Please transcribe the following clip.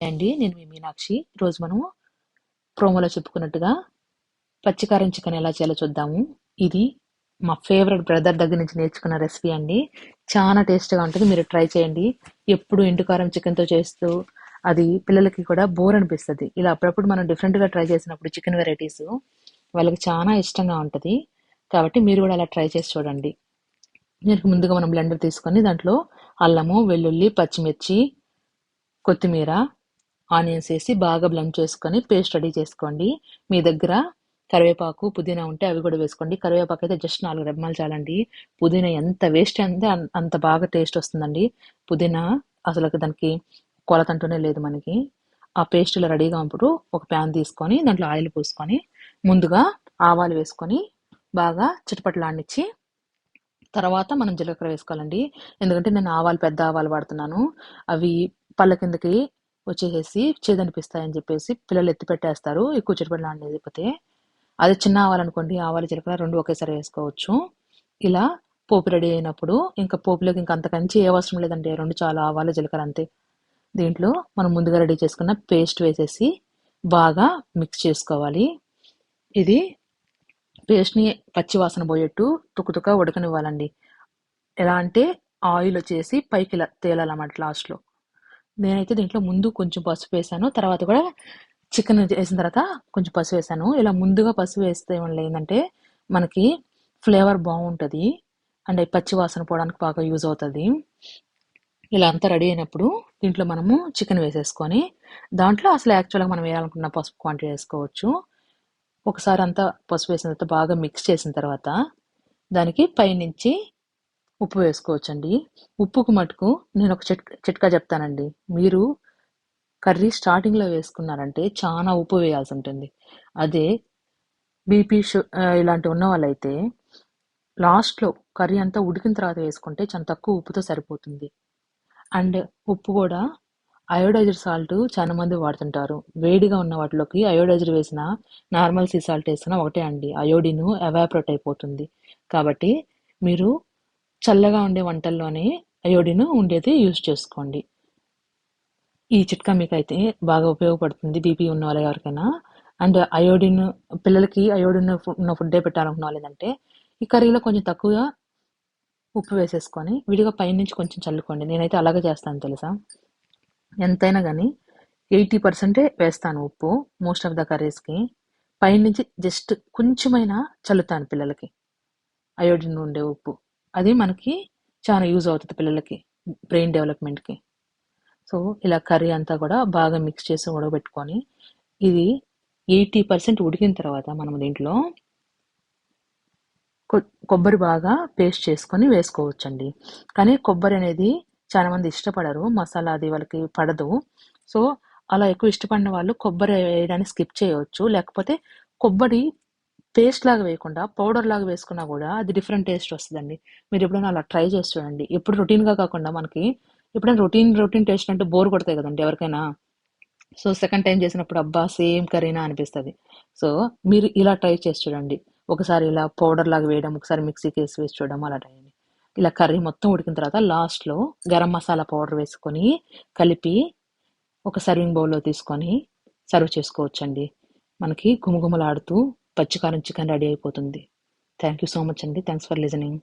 అండి. నేను మీ మీనాక్షి. ఈరోజు మనము ప్రోమోలో చెప్పుకున్నట్టుగా పచ్చికారం చికెన్ ఎలా చేయాలో చూద్దాము. ఇది మా ఫేవరెట్ బ్రదర్ దగ్గర నుంచి నేర్చుకున్న రెసిపీ అండి. చాలా టేస్ట్గా ఉంటుంది. మీరు ట్రై చేయండి. ఎప్పుడు ఎండుకారం చికెన్తో చేస్తూ అది పిల్లలకి కూడా బోర్ అనిపిస్తుంది. ఇలా అప్పుడప్పుడు మనం డిఫరెంట్గా ట్రై చేసినప్పుడు చికెన్ వెరైటీస్ వాళ్ళకి చాలా ఇష్టంగా ఉంటుంది. కాబట్టి మీరు కూడా అలా ట్రై చేసి చూడండి. దీనికి ముందుగా మనం బ్లెండర్ తీసుకొని దాంట్లో అల్లము వెల్లుల్లి పచ్చిమిర్చి కొత్తిమీర ఆనియన్స్ వేసి బాగా బ్లెండ్ చేసుకొని పేస్ట్ రెడీ చేసుకోండి. మీ దగ్గర కరివేపాకు పుదీనా ఉంటే అవి కూడా వేసుకోండి. కరివేపాకు అయితే జస్ట్ నాలుగు రెమ్మలు చాలండి. పుదీనా ఎంత వేస్ట్ అంటే అంత బాగా టేస్ట్ వస్తుందండి. పుదీనా అసలు దానికి కొలతంటూనే లేదు మనకి. ఆ పేస్ట్ ఇలా రెడీగా ఉన్నప్పుడు ఒక ప్యాన్ తీసుకొని దాంట్లో ఆయిల్ పోసుకొని ముందుగా ఆవాలు వేసుకొని బాగా చిటపట్లాడిచ్చి తర్వాత మనం జీలకర్ర వేసుకోవాలండి. ఎందుకంటే నేను ఆవాలు పెద్ద ఆవాలు వాడుతున్నాను. అవి పళ్ళ కిందకి వచ్చేసేసి చేదనిపిస్తాయని చెప్పేసి పిల్లలు ఎత్తి పెట్టేస్తారు. ఎక్కువ చిటపట్లాడి లేకపోతే. అదే చిన్న ఆవాలు అనుకోండి ఆవాలు జీలకర్ర రెండు ఒకేసారి వేసుకోవచ్చు. ఇలా పోపు రెడీ అయినప్పుడు ఇంకా పోపులోకి ఇంకా అంతకంచి ఏ అవసరం లేదండి. రెండు చాలా ఆవాలు జీలకర్ర అంతే. దీంట్లో మనం ముందుగా రెడీ చేసుకున్న పేస్ట్ వేసేసి బాగా మిక్స్ చేసుకోవాలి. ఇది పేస్ట్ని పచ్చి వాసన పోయేట్టు తుకుతుక ఉడకనివ్వాలండి. ఎలా అంటే ఆయిల్ వచ్చేసి పైకి ఇలా తేలాలన్నమాట లాస్ట్లో. నేనైతే దీంట్లో ముందు కొంచెం పసుపు వేసాను. తర్వాత కూడా చికెన్ వేసిన తర్వాత కొంచెం పసుపు వేసాను. ఇలా ముందుగా పసుపు వేస్తే వల్ల ఏంటంటే మనకి ఫ్లేవర్ బాగుంటుంది. అండ్ పచ్చి వాసన పోవడానికి బాగా యూజ్ అవుతుంది. ఇలా అంతా రెడీ అయినప్పుడు దీంట్లో మనము చికెన్ వేసేసుకొని దాంట్లో అసలు యాక్చువల్గా మనం వేయాలనుకున్న పసుపు క్వాంటిటీ వేసుకోవచ్చు. ఒకసారి అంతా పసుపు వేసిన తర్వాత బాగా మిక్స్ చేసిన తర్వాత దానికి పైనుంచి ఉప్పు వేసుకోవచ్చండి. ఉప్పుకు మటుకు నేను ఒక చిట్ చిట్కా చెప్తానండి. మీరు కర్రీ స్టార్టింగ్లో వేసుకున్నారంటే చాలా ఉప్పు వేయాల్సి ఉంటుంది అదే బీపీ షు ఇలాంటివి ఇలాంటి ఉన్న వాళ్ళైతే లాస్ట్లో కర్రీ అంతా ఉడికిన తర్వాత వేసుకుంటే చాలా తక్కువ ఉప్పుతో సరిపోతుంది. అండ్ ఉప్పు కూడా అయోడైజర్ సాల్ట్ చాలా మంది వాడుతుంటారు. వేడిగా ఉన్న వాటిలోకి అయోడైజర్ వేసిన నార్మల్ సీ సాల్ట్ వేసినా ఒకటే అండి. అయోడిన్ ఎవాపరేట్ అయిపోతుంది. కాబట్టి మీరు చల్లగా ఉండే వంటల్లోనే అయోడిన్ ఉండేది యూజ్ చేసుకోండి. ఈ చిట్కా మీకు అయితే బాగా ఉపయోగపడుతుంది బీపీ ఉన్న వాళ్ళ ఎవరికైనా. అండ్ అయోడిన్ పిల్లలకి అయోడిన్ ఉన్న ఫుడ్డే పెట్టాలనుకున్న వాళ్ళు ఏంటంటే ఈ కర్రీలో కొంచెం తక్కువగా ఉప్పు వేసేసుకొని విడిగా పైనుంచి కొంచెం చల్లుకోండి. నేనైతే అలాగే చేస్తాను తెలుసా? ఎంతైనా కానీ ఎయిటీ పర్సెంటే వేస్తాను ఉప్పు మోస్ట్ ఆఫ్ ద కర్రీస్కి. పైనుంచి జస్ట్ కొంచెమైనా చల్లుతాను పిల్లలకి. అయోడిన్ ఉండే ఉప్పు. అది మనకి చాలా యూజ్ అవుతుంది పిల్లలకి బ్రెయిన్ డెవలప్మెంట్కి. సో ఇలా కర్రీ అంతా కూడా బాగా మిక్స్ చేసి ఉడకబెట్టుకొని ఇది ఎయిటీ పర్సెంట్ ఉడికిన తర్వాత మనం దీంట్లో కొ- కొబ్బరి బాగా పేస్ట్ చేసుకొని వేసుకోవచ్చండి. కానీ కొబ్బరి అనేది చాలా మంది ఇష్టపడరు మసాలా అది వాళ్ళకి పడదు. సో అలా ఎక్కువ ఇష్టపడిన వాళ్ళు కొబ్బరి వేయడానికి స్కిప్ చేయవచ్చు లేకపోతే కొబ్బరి పేస్ట్ లాగా వేయకుండా పౌడర్ లాగా వేసుకున్నా కూడా అది డిఫరెంట్ టేస్ట్ వస్తుందండి. మీరు ఎప్పుడైనా అలా ట్రై చేసి చూడండి. ఎప్పుడు రొటీన్గా కాకుండా మనకి ఎప్పుడైనా రొటీన్ రొటీన్ టేస్ట్ అంటే బోర్ కొడతాయి కదండి ఎవరికైనా. సో సెకండ్ టైం చేసినప్పుడు అబ్బా సేమ్ కర్రీనా అనిపిస్తుంది. సో మీరు ఇలా ట్రై చేసి చూడండి. ఒకసారి ఇలా పౌడర్ లాగా వేయడం ఒకసారి మిక్సీకి వేసి వేసి చూడడం అలా ట్రై చేయండి. ఇలా కర్రీ మొత్తం ఉడికిన తర్వాత లాస్ట్లో గరం మసాలా పౌడర్ వేసుకొని కలిపి ఒక సర్వింగ్ బౌల్లో తీసుకొని సర్వ్ చేసుకోవచ్చండి. మనకి గుమగుమలాడుతూ పచ్చికారం చికెన్ రెడీ అయిపోతుంది. థ్యాంక్ యూ సో మచ్ అండి. Thanks for listening